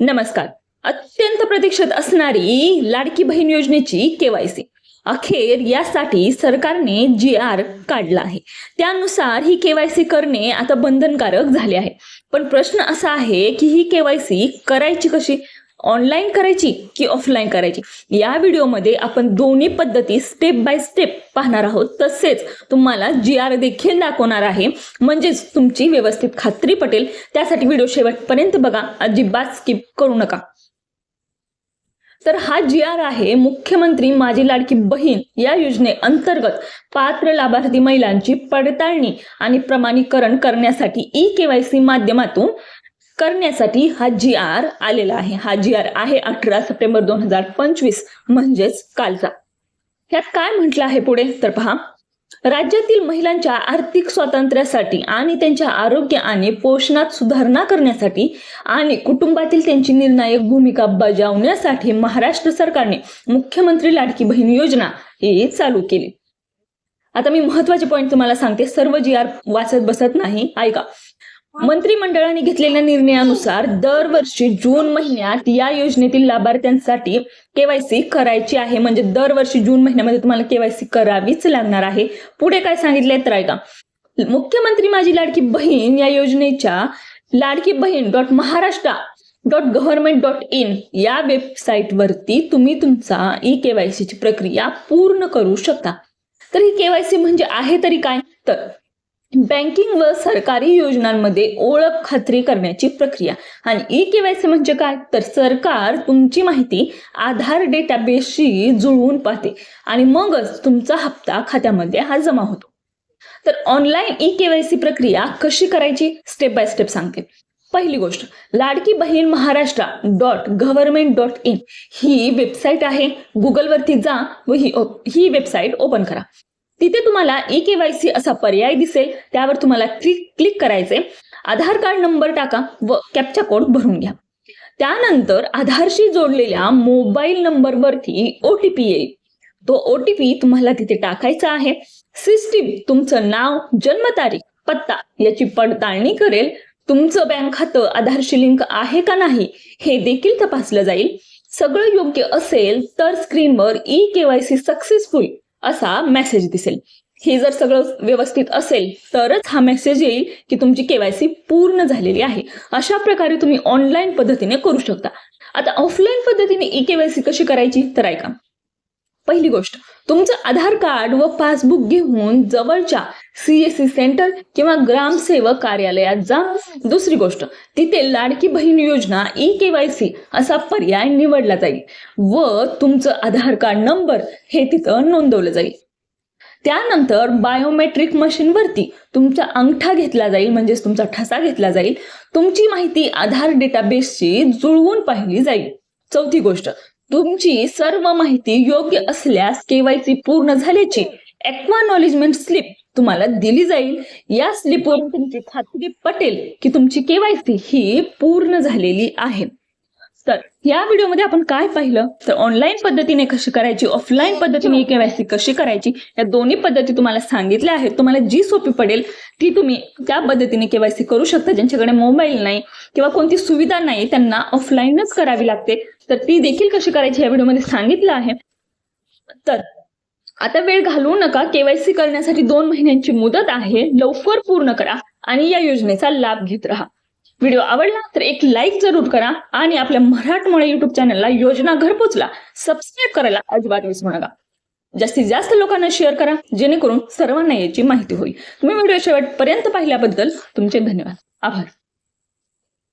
नमस्कार. अत्यंत प्रतीक्षित असणारी लाडकी बहीण योजनेची केवायसी अखेर यासाठी सरकारने जी आर काढला आहे. त्यानुसार ही केवायसी करणे आता बंधनकारक झाले आहे. पण प्रश्न असा आहे की ही केवायसी करायची कशी? ऑनलाईन करायची की ऑफलाईन करायची? या व्हिडिओमध्ये आपण दोन्ही पद्धती स्टेप बाय स्टेप पाहणार आहोत. तसेच तुम्हाला जी आर देखील दाखवणार आहे. म्हणजेच तुमची व्यवस्थित खात्री पटेल. त्यासाठी व्हिडिओ शेवटपर्यंत बघा. अजिबात स्किप करू नका. तर हा जी आर आहे मुख्यमंत्री माझी लाडकी बहीण या योजनेअंतर्गत पात्र लाभार्थी महिलांची पडताळणी आणि प्रमाणीकरण करण्यासाठी ई केवायसी माध्यमातून करण्यासाठी हा जी आर आलेला आहे. हा जी आर आहे अठरा सप्टेंबर दोन हजार पंचवीस म्हणजेच कालचा. ह्यात काय म्हटलं आहे पुढे? तर पहा. राज्यातील महिलांच्या आर्थिक स्वातंत्र्यासाठी आणि त्यांच्या आरोग्य आणि पोषणात सुधारणा करण्यासाठी आणि कुटुंबातील त्यांची निर्णायक भूमिका बजावण्यासाठी महाराष्ट्र सरकारने मुख्यमंत्री लाडकी बहीण योजना ही चालू केली. आता मी महत्त्वाचे पॉईंट तुम्हाला सांगते. सर्व जी आर वाचत बसत नाही. ऐका. मंत्रिमंडळाने घेतलेल्या निर्णयानुसार दरवर्षी जून महिन्यात या योजनेतील लाभार्थ्यांसाठी केवायसी करायची आहे. म्हणजे दरवर्षी जून महिन्यामध्ये तुम्हाला केवायसी करावीच लागणार आहे. पुढे काय सांगितले तर ऐका. मुख्यमंत्री माझी लाडकी बहीण या योजनेच्या Ladki Bahin dot Maharashtra dot government dot in या वेबसाईटवरती तुम्ही तुमचा ई केवायसीची प्रक्रिया पूर्ण करू शकता. तर ही केवायसी म्हणजे आहे तरी काय? तर बँकिंग व सरकारी योजनांमध्ये ओळख खात्री करण्याची प्रक्रिया. आणि ई केवायसी म्हणजे काय? तर सरकार तुमची माहिती आधार डेटाबेसशी जुळवून पाहते आणि मगच तुमचा हप्ता खात्यामध्ये हा जमा होतो. तर ऑनलाईन ई केवायसी प्रक्रिया कशी करायची? स्टेप बाय स्टेप सांगते. पहिली गोष्ट Ladki Bahin Maharashtra dot government dot in he website आहे. गुगलवरती जा व ही ही वेबसाईट ओपन करा. तिथे तुम्हाला ई केवायसी असा पर्याय दिसेल. त्यावर तुम्हाला क्लिक क्लिक करायचे. आधार कार्ड नंबर टाका व कॅपचा कोड भरून घ्या. त्यानंतर आधारशी जोडलेल्या मोबाईल नंबरवरती ओ टी पी येईल. तो ओ टी पी तुम्हाला तिथे टाकायचा आहे. सिस्टीम तुमचं नाव जन्मतारीख पत्ता याची पडताळणी करेल. तुमचं बँक खातं आधारशी लिंक आहे का नाही हे देखील तपासलं जाईल. सगळं योग्य असेल तर स्क्रीनवर ई केवायसी सक्सेसफुल असा मेसेज दिसेल. हे जर सगळं व्यवस्थित असेल तरच हा मेसेज येईल की तुमची केवायसी पूर्ण झालेली आहे. अशा प्रकारे तुम्ही ऑनलाईन पद्धतीने करू शकता. आता ऑफलाईन पद्धतीने ई केवायसी कशी करायची? तर ऐका. पहिली गोष्ट तुमचं आधार कार्ड व पासबुक घेऊन जवळच्या सीएससी सेंटर किंवा ग्रामसेवक कार्यालयात जा. दुसरी गोष्ट तिथे लाडकी बहीण योजना ई केवायसी असा पर्याय निवडला जाईल व तुमचं आधार कार्ड नंबर हे तिथं नोंदवलं जाईल. त्यानंतर बायोमेट्रिक मशीनवरती तुमचा अंगठा घेतला जाईल म्हणजेच तुमचा ठसा घेतला जाईल. तुमची माहिती आधार डेटाबेसची जुळवून पाहिली जाईल. चौथी गोष्ट तुमची सर्व माहिती योग्य असल्यास केवायसी पूर्ण झाल्याची एक्वानॉलेजमेंट स्लिप तुम्हाला दिली जाईल. या स्लिपवरून तुमची खात्री पटेल की तुमची केवायसी ही पूर्ण झालेली आहे. तर या व्हिडिओमध्ये आपण काय पाहिलं? तर ऑनलाईन पद्धतीने कशी करायची ऑफलाईन पद्धतीने केवायसी कशी करायची या दोन्ही पद्धती तुम्हाला सांगितल्या आहेत. तुम्हाला जी सोपी पडेल ती तुम्ही त्या पद्धतीने केवायसी करू शकता ज्यांच्याकडे मोबाईल नाही किंवा कोणती सुविधा नाही त्यांना ऑफलाईनच करावी लागते. तर ती देखील कशी करायची या व्हिडिओमध्ये सांगितलं आहे. तर आता वेळ घालवू नका केवायसी करण्यासाठी दोन महिन्यांची मुदत आहे. लवकर पूर्ण करा आणि या योजनेचा लाभ घेत राहा. व्हिडिओ आवडला तर एक लाईक जरूर करा आणि आपल्या मराठमोळे युट्यूब चॅनलला योजना घरपोचला सबस्क्राईब करायला अजिबात विसरू नका. जास्तीत जास्त लोकांना शेअर करा जेणेकरून सर्वांना याची माहिती होईल. तुम्ही व्हिडिओ शेवटपर्यंत पाहिल्याबद्दल तुमचे धन्यवाद. आभार.